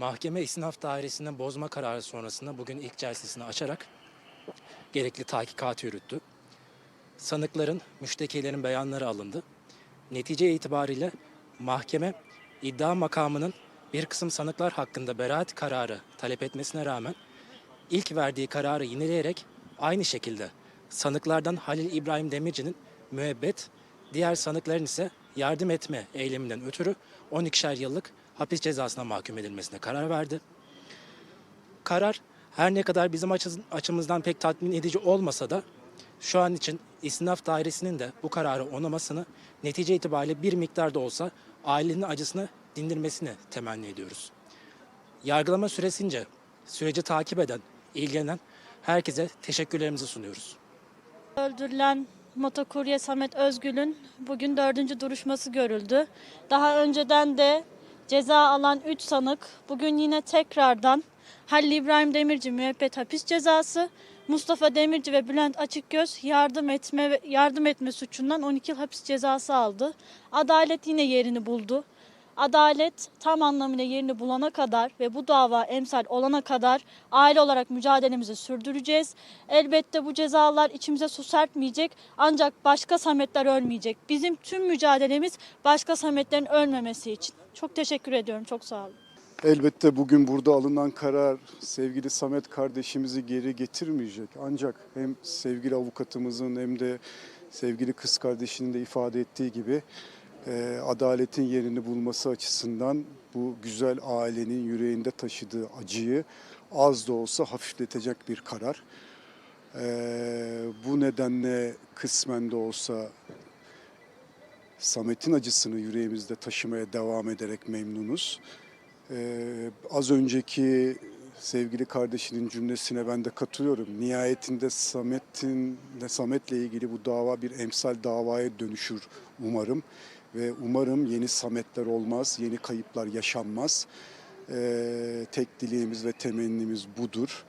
Mahkeme İstinaf Dairesi'nden bozma kararı sonrasında bugün ilk celsesini açarak gerekli tahkikatı yürüttü. Sanıkların, müştekilerin beyanları alındı. Netice itibariyle mahkeme iddia makamının bir kısım sanıklar hakkında beraat kararı talep etmesine rağmen ilk verdiği kararı yineleyerek aynı şekilde sanıklardan Halil İbrahim Demirci'nin müebbet, diğer sanıkların ise yardım etme eyleminden ötürü 12'şer yıllık hapis cezasına mahkum edilmesine karar verdi. Karar her ne kadar bizim açı- açımızdan pek tatmin edici olmasa da şu an için İstinaf Dairesi'nin de bu kararı onamasını netice itibariyle bir miktar da olsa ailenin acısını dindirmesini temenni ediyoruz. Yargılama süresince süreci takip eden, ilgilenen herkese teşekkürlerimizi sunuyoruz. Öldürülen motokurye Samet Özgül'ün bugün dördüncü duruşması görüldü. Daha önceden de ceza alan 3 sanık bugün yine tekrardan Halil İbrahim Demirci müebbet hapis cezası, Mustafa Demirci ve Bülent Açıkgöz yardım etme yardım etme suçundan 12 yıl hapis cezası aldı. Adalet yine yerini buldu. Adalet tam anlamıyla yerini bulana kadar ve bu dava emsal olana kadar aile olarak mücadelemizi sürdüreceğiz. Elbette bu cezalar içimize su serpmeyecek ancak başka Sametler ölmeyecek. Bizim tüm mücadelemiz başka Sametlerin ölmemesi için. Çok teşekkür ediyorum. Çok sağ olun. Elbette bugün burada alınan karar sevgili Samet kardeşimizi geri getirmeyecek. Ancak hem sevgili avukatımızın hem de sevgili kız kardeşinin de ifade ettiği gibi e, adaletin yerini bulması açısından bu güzel ailenin yüreğinde taşıdığı acıyı az da olsa hafifletecek bir karar. E, bu nedenle kısmen de olsa Samet'in acısını yüreğimizde taşımaya devam ederek memnunuz. Ee, az önceki sevgili kardeşinin cümlesine ben de katılıyorum. Nihayetinde Samet'in Samet'le ilgili bu dava bir emsal davaya dönüşür umarım ve umarım yeni Sametler olmaz, yeni kayıplar yaşanmaz. Ee, tek dileğimiz ve temennimiz budur.